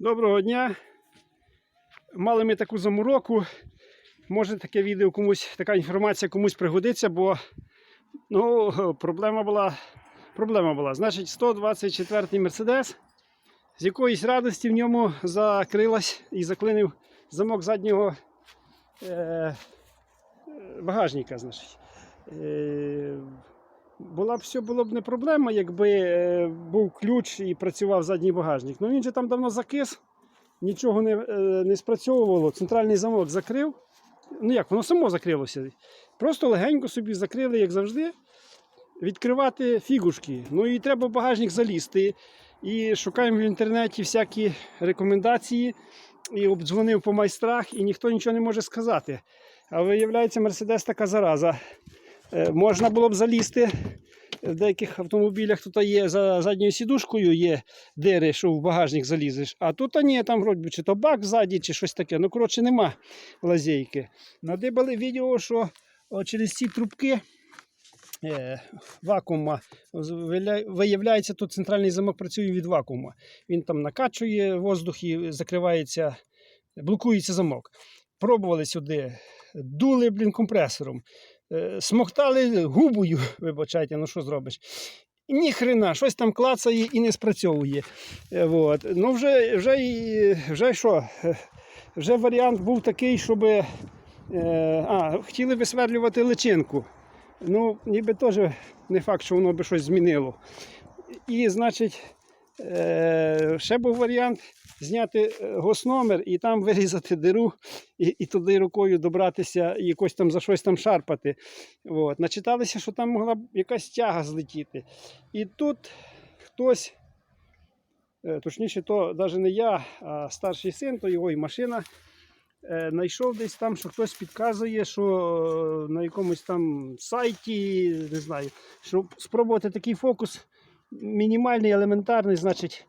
Доброго дня. Мали ми таку замороку. Може таке відео комусь, така інформація комусь пригодиться, бо ну, проблема була. Проблема була. Значить, 124-й Мерседес. З якоїсь радості в ньому закрилась і заклинив замок заднього е, е, багажника. Значить. Була б все було б не проблема, якби е, був ключ і працював задній багажник. Ну він же там давно закис, нічого не, е, не спрацьовувало. Центральний замок закрив. Ну як, воно само закрилося. Просто легенько собі закрили, як завжди, відкривати фігушки. Ну і треба в багажник залізти. І шукаємо в інтернеті всякі рекомендації. І обдзвонив по майстрах, і ніхто нічого не може сказати. А виявляється, Мерседес така зараза. Е, Можна було б залізти. В деяких автомобілях тут є за задньою сідушкою є дири, що в багажник залізеш. А тут ні, там вроді чи то бак ззаді, чи щось таке. Ну, коротше, нема лазейки. Надибали відео, що через ці трубки е, вакуума виявляється, тут центральний замок працює від вакуума. Він там накачує воздух і закривається, блокується замок. Пробували сюди, дули блін, компресором смоктали губою, вибачайте, ну що зробиш. Ні хрена, щось там клацає і не спрацьовує. Е, Вот. Ну, вже, вже, вже що? Е, Вже варіант був такий, щоб е, а, хотіли висверлювати личинку. Ну, ніби теж не факт, що воно би щось змінило. І, значить, е, ще був варіант зняти е, госномер і там вирізати диру і, і туди рукою добратися і якось там за щось там шарпати. От. Начиталися, що там могла б якась тяга злетіти. І тут хтось, е, точніше, то навіть не я, а старший син, то його і машина. Знайшов десь там, що хтось підказує, що на якомусь там сайті, не знаю, щоб спробувати такий фокус мінімальний, елементарний, значить,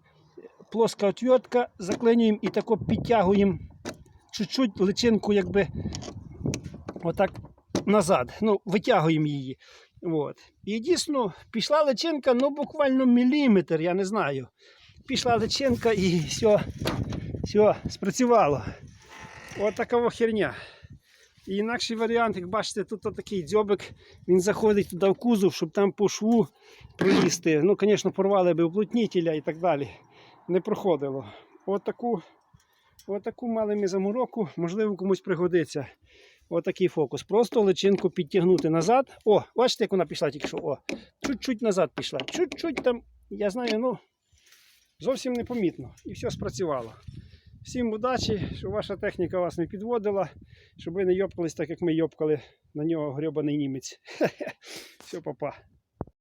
плоска отвертка, заклинюємо і тако підтягуємо чуть-чуть личинку, якби отак назад. Ну, витягуємо її. От. І дійсно пішла личинка, ну буквально міліметр, я не знаю. Пішла личинка і все, все спрацювало. От така херня. І інакший варіант, як бачите, тут такий дзьобик, він заходить туди в кузов, щоб там по шву пролізти. Ну, звісно, порвали би уплотнітеля і так далі. Не проходило. От таку, от мали ми замороку, можливо, комусь пригодиться. Отакий фокус. Просто личинку підтягнути назад. О, бачите, як вона пішла тільки що. О, чуть-чуть назад пішла. Чуть-чуть там, я знаю, ну зовсім непомітно. І все спрацювало. Всім удачі, щоб ваша техніка вас не підводила, щоб ви не йопкались так, як ми йопкали на нього грьобаний німець. Все, папа.